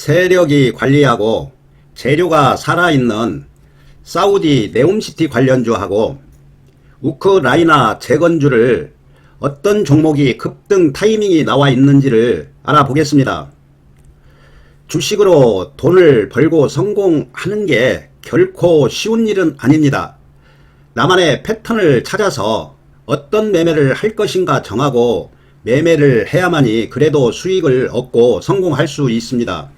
세력이 관리하고 재료가 살아있는 사우디 네옴시티 관련주하고 우크라이나 재건주를 어떤 종목이 급등 타이밍이 나와 있는지를 알아보겠습니다. 주식으로 돈을 벌고 성공하는 게 결코 쉬운 일은 아닙니다. 나만의 패턴을 찾아서 어떤 매매를 할 것인가 정하고 매매를 해야만이 그래도 수익을 얻고 성공할 수 있습니다.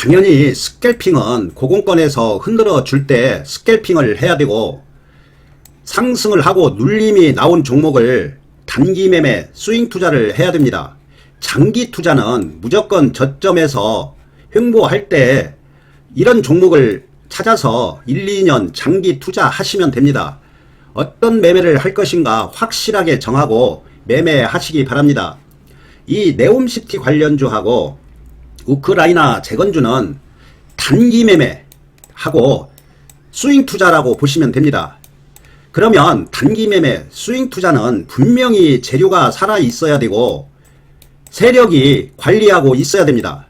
당연히 스캘핑은 고공권에서 흔들어 줄 때 스캘핑을 해야 되고 상승을 하고 눌림이 나온 종목을 단기 매매 스윙 투자를 해야 됩니다. 장기 투자는 무조건 저점에서 횡보할 때 이런 종목을 찾아서 1, 2년 장기 투자하시면 됩니다. 어떤 매매를 할 것인가 확실하게 정하고 매매하시기 바랍니다. 이 네옴시티 관련주하고 우크라이나 재건주는 단기 매매하고 스윙 투자라고 보시면 됩니다. 그러면 단기 매매, 스윙 투자는 분명히 재료가 살아 있어야 되고 세력이 관리하고 있어야 됩니다.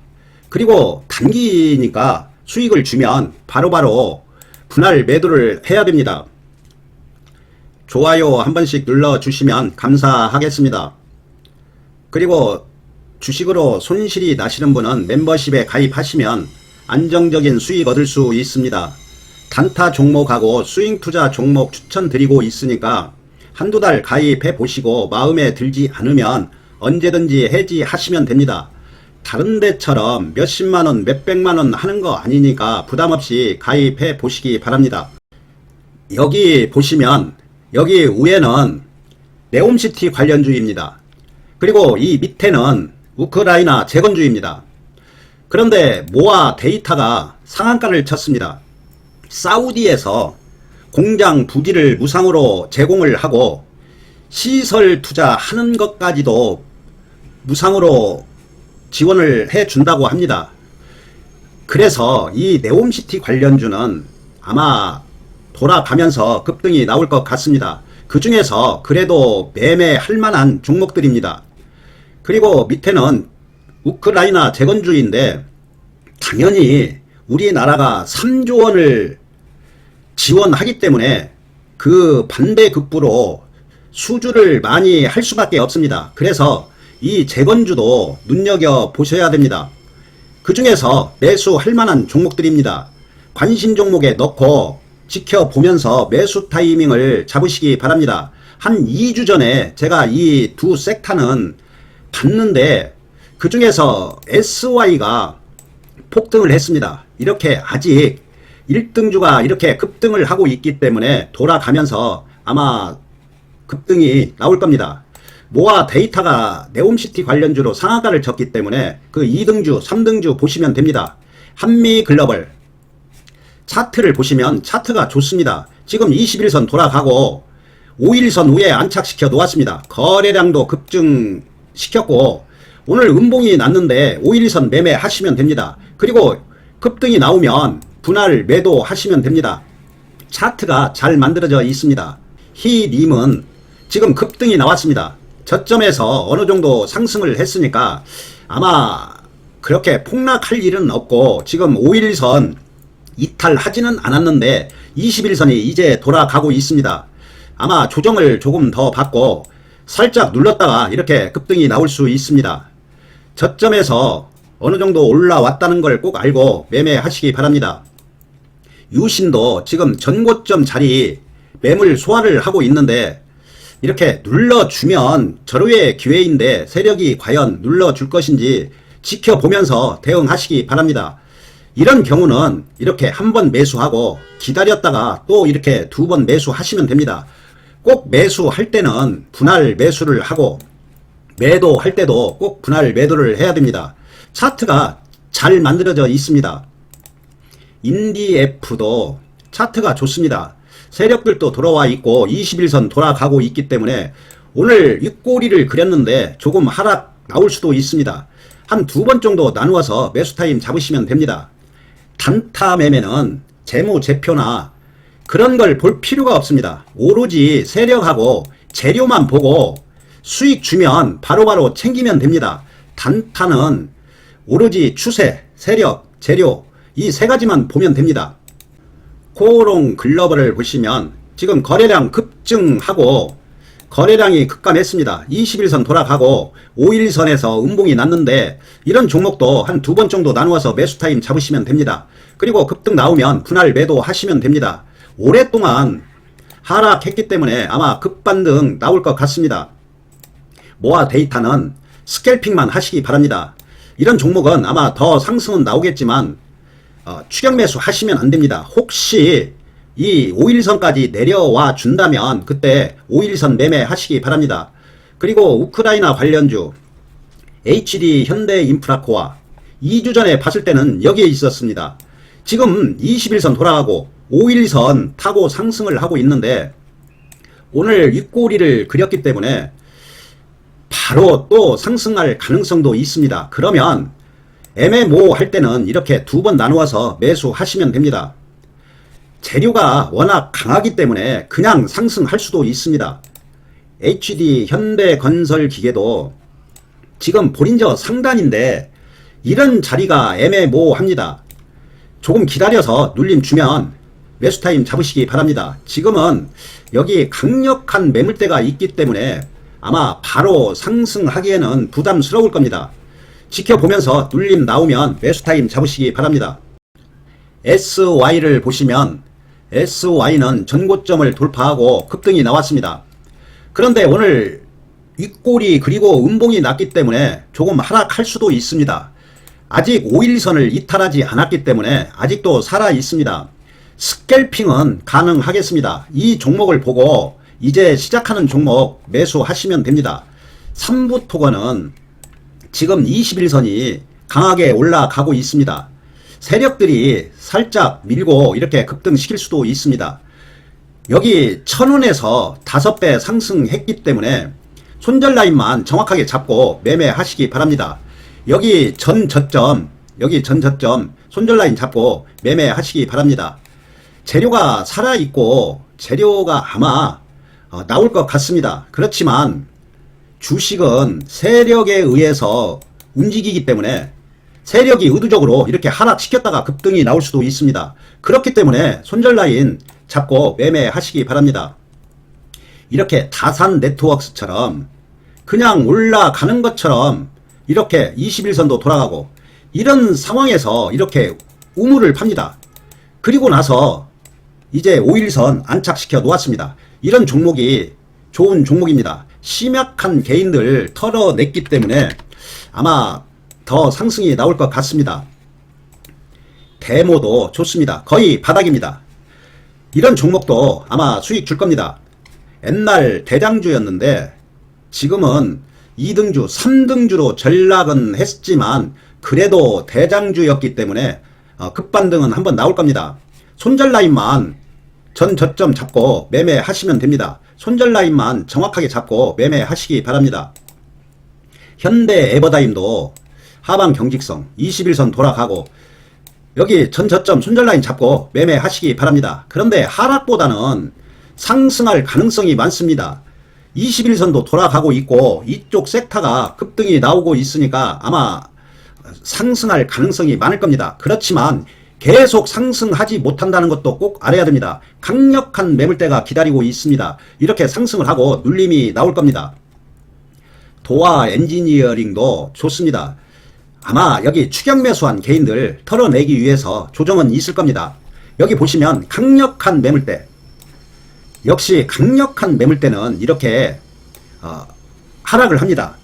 그리고 단기니까 수익을 주면 바로바로 분할 매도를 해야 됩니다. 좋아요 한 번씩 눌러주시면 감사하겠습니다. 그리고 주식으로 손실이 나시는 분은 멤버십에 가입하시면 안정적인 수익 얻을 수 있습니다. 단타 종목하고 스윙 투자 종목 추천드리고 있으니까 한두 달 가입해 보시고 마음에 들지 않으면 언제든지 해지하시면 됩니다. 다른 데처럼 몇십만 원, 몇백만 원 하는 거 아니니까 부담 없이 가입해 보시기 바랍니다. 여기 보시면 여기 위에는 네옴시티 관련주입니다. 그리고 이 밑에는 우크라이나 재건주입니다. 그런데 모아 데이터가 상한가를 쳤습니다. 사우디에서 공장 부지를 무상으로 제공을 하고 시설 투자하는 것까지도 무상으로 지원을 해 준다고 합니다. 그래서 이 네옴시티 관련주는 아마 돌아가면서 급등이 나올 것 같습니다. 그 중에서 그래도 매매할 만한 종목들입니다. 그리고 밑에는 우크라이나 재건주인데 당연히 우리나라가 3조 원을 지원하기 때문에 그 반대급부로 수주를 많이 할 수밖에 없습니다. 그래서 이 재건주도 눈여겨 보셔야 됩니다. 그 중에서 매수할 만한 종목들입니다. 관심 종목에 넣고 지켜보면서 매수 타이밍을 잡으시기 바랍니다. 한 2주 전에 제가 이 두 섹터는 봤는데 그 중에서 SY가 폭등을 했습니다. 이렇게 아직 1등주가 이렇게 급등을 하고 있기 때문에 돌아가면서 아마 급등이 나올 겁니다. 모아 데이터가 네옴시티 관련주로 상한가를 쳤기 때문에 그 2등주, 3등주 보시면 됩니다. 한미 글로벌 차트를 보시면 차트가 좋습니다. 지금 21선 돌아가고 5일선 위에 안착시켜 놓았습니다. 거래량도 급증 시켰고 오늘 음봉이 났는데 5일선 매매 하시면 됩니다. 그리고 급등이 나오면 분할 매도 하시면 됩니다. 차트가 잘 만들어져 있습니다. 히님은 지금 급등이 나왔습니다. 저점에서 어느 정도 상승을 했으니까 아마 그렇게 폭락할 일은 없고 지금 5일선 이탈하지는 않았는데 21선이 이제 돌아가고 있습니다. 아마 조정을 조금 더 받고 살짝 눌렀다가 이렇게 급등이 나올 수 있습니다. 저점에서 어느 정도 올라왔다는 걸 꼭 알고 매매하시기 바랍니다. 유신도 지금 전고점 자리 매물 소화를 하고 있는데 이렇게 눌러주면 절호의 기회인데 세력이 과연 눌러줄 것인지 지켜보면서 대응하시기 바랍니다. 이런 경우는 이렇게 한 번 매수하고 기다렸다가 또 이렇게 두 번 매수하시면 됩니다. 꼭 매수할 때는 분할 매수를 하고 매도할 때도 꼭 분할 매도를 해야 됩니다. 차트가 잘 만들어져 있습니다. 인디에프도 차트가 좋습니다. 세력들도 돌아와 있고 21선 돌아가고 있기 때문에 오늘 윗꼬리를 그렸는데 조금 하락 나올 수도 있습니다. 한 두 번 정도 나누어서 매수 타임 잡으시면 됩니다. 단타 매매는 재무제표나 그런 걸 볼 필요가 없습니다. 오로지 세력하고 재료만 보고 수익 주면 바로 바로 챙기면 됩니다. 단타는 오로지 추세, 세력, 재료 이 세 가지만 보면 됩니다. 코오롱 글로벌을 보시면 지금 거래량 급증하고 거래량이 급감했습니다. 21선 돌아가고 5일선에서 음봉이 났는데 이런 종목도 한 두 번 정도 나누어서 매수 타임 잡으시면 됩니다. 그리고 급등 나오면 분할 매도 하시면 됩니다. 오랫동안 하락했기 때문에 아마 급반등 나올 것 같습니다. 모아 데이터는 스캘핑만 하시기 바랍니다. 이런 종목은 아마 더 상승은 나오겠지만 어, 추격 매수 하시면 안 됩니다. 혹시 이 5일선까지 내려와 준다면 그때 5일선 매매 하시기 바랍니다. 그리고 우크라이나 관련주 HD 현대 인프라코아 2주 전에 봤을 때는 여기에 있었습니다. 지금 21선 돌아가고 5일선 타고 상승을 하고 있는데 오늘 윗꼬리를 그렸기 때문에 바로 또 상승할 가능성도 있습니다. 그러면 MMO 할 때는 이렇게 두 번 나누어서 매수하시면 됩니다. 재료가 워낙 강하기 때문에 그냥 상승할 수도 있습니다. HD 현대건설 기계도 지금 볼인저 상단인데 이런 자리가 애매모호합니다. 조금 기다려서 눌림 주면 매수 타임 잡으시기 바랍니다. 지금은 여기 강력한 매물대가 있기 때문에 아마 바로 상승하기에는 부담스러울 겁니다. 지켜보면서 눌림 나오면 매수 타임 잡으시기 바랍니다. SY를 보시면 SY는 전고점을 돌파하고 급등이 나왔습니다. 그런데 오늘 윗골이 그리고 음봉이 났기 때문에 조금 하락할 수도 있습니다. 아직 5일선을 이탈하지 않았기 때문에 아직도 살아 있습니다. 스캘핑은 가능하겠습니다. 이 종목을 보고 이제 시작하는 종목 매수하시면 됩니다. 3부 토건은 지금 21선이 강하게 올라가고 있습니다. 세력들이 살짝 밀고 이렇게 급등시킬 수도 있습니다. 여기 천원에서 다섯 배 상승했기 때문에 손절 라인만 정확하게 잡고 매매하시기 바랍니다. 여기 전 저점, 여기 전 저점 손절 라인 잡고 매매하시기 바랍니다. 재료가 살아있고 재료가 아마 어, 나올 것 같습니다. 그렇지만 주식은 세력에 의해서 움직이기 때문에 세력이 의도적으로 이렇게 하락 시켰다가 급등이 나올 수도 있습니다. 그렇기 때문에 손절 라인 잡고 매매하시기 바랍니다. 이렇게 다산 네트워크스처럼 그냥 올라가는 것처럼 이렇게 21선도 돌아가고 이런 상황에서 이렇게 우물을 팝니다. 그리고 나서 이제 5일선 안착시켜 놓았습니다. 이런 종목이 좋은 종목입니다. 심약한 개인들 털어냈기 때문에 아마 더 상승이 나올 것 같습니다. 데모도 좋습니다. 거의 바닥입니다. 이런 종목도 아마 수익 줄 겁니다. 옛날 대장주였는데 지금은 2등주, 3등주로 전락은 했지만 그래도 대장주였기 때문에 어, 급반등은 한번 나올 겁니다. 손절 라인만 전 저점 잡고 매매하시면 됩니다. 손절 라인만 정확하게 잡고 매매하시기 바랍니다. 현대 에버다임도 하방 경직성 21선 돌아가고 여기 전 저점 손절 라인 잡고 매매하시기 바랍니다. 그런데 하락보다는 상승할 가능성이 많습니다. 21선도 돌아가고 있고 이쪽 섹터가 급등이 나오고 있으니까 아마 상승할 가능성이 많을 겁니다. 그렇지만 계속 상승하지 못한다는 것도 꼭 알아야 됩니다. 강력한 매물대가 기다리고 있습니다. 이렇게 상승을 하고 눌림이 나올 겁니다. 도화 엔지니어링도 좋습니다. 아마 여기 추격 매수한 개인들 털어내기 위해서 조정은 있을 겁니다. 여기 보시면 강력한 매물대. 역시 강력한 매물대는 이렇게 어, 하락을 합니다.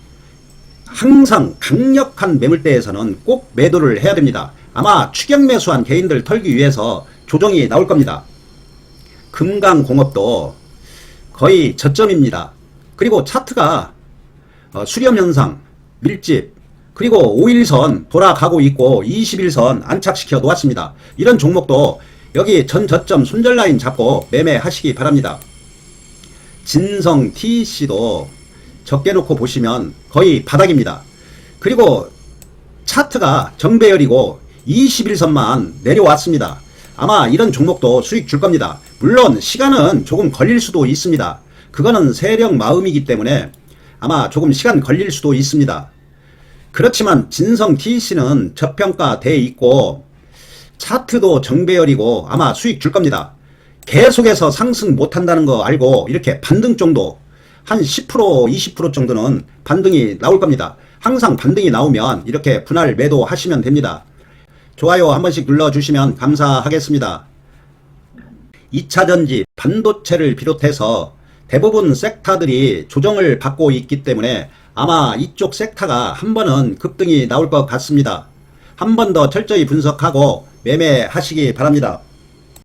항상 강력한 매물대에서는 꼭 매도를 해야 됩니다. 아마 추격 매수한 개인들 털기 위해서 조정이 나올 겁니다. 금강공업도 거의 저점입니다. 그리고 차트가 어, 수렴 현상, 밀집, 그리고 5일선 돌아가고 있고 21선 안착시켜 놓았습니다. 이런 종목도 여기 전 저점 손절 라인 잡고 매매하시기 바랍니다. 진성 TC도 적게 놓고 보시면 거의 바닥입니다. 그리고 차트가 정배열이고 21선만 내려왔습니다. 아마 이런 종목도 수익 줄 겁니다. 물론 시간은 조금 걸릴 수도 있습니다. 그거는 세력 마음이기 때문에 아마 조금 시간 걸릴 수도 있습니다. 그렇지만 진성 TC는 저평가돼 있고 차트도 정배열이고 아마 수익 줄 겁니다. 계속해서 상승 못한다는 거 알고 이렇게 반등 정도 한 10% 20% 정도는 반등이 나올 겁니다. 항상 반등이 나오면 이렇게 분할 매도 하시면 됩니다. 좋아요 한 번씩 눌러주시면 감사하겠습니다. 2차전지 반도체를 비롯해서 대부분 섹터들이 조정을 받고 있기 때문에 아마 이쪽 섹터가 한 번은 급등이 나올 것 같습니다. 한 번 더 철저히 분석하고 매매하시기 바랍니다.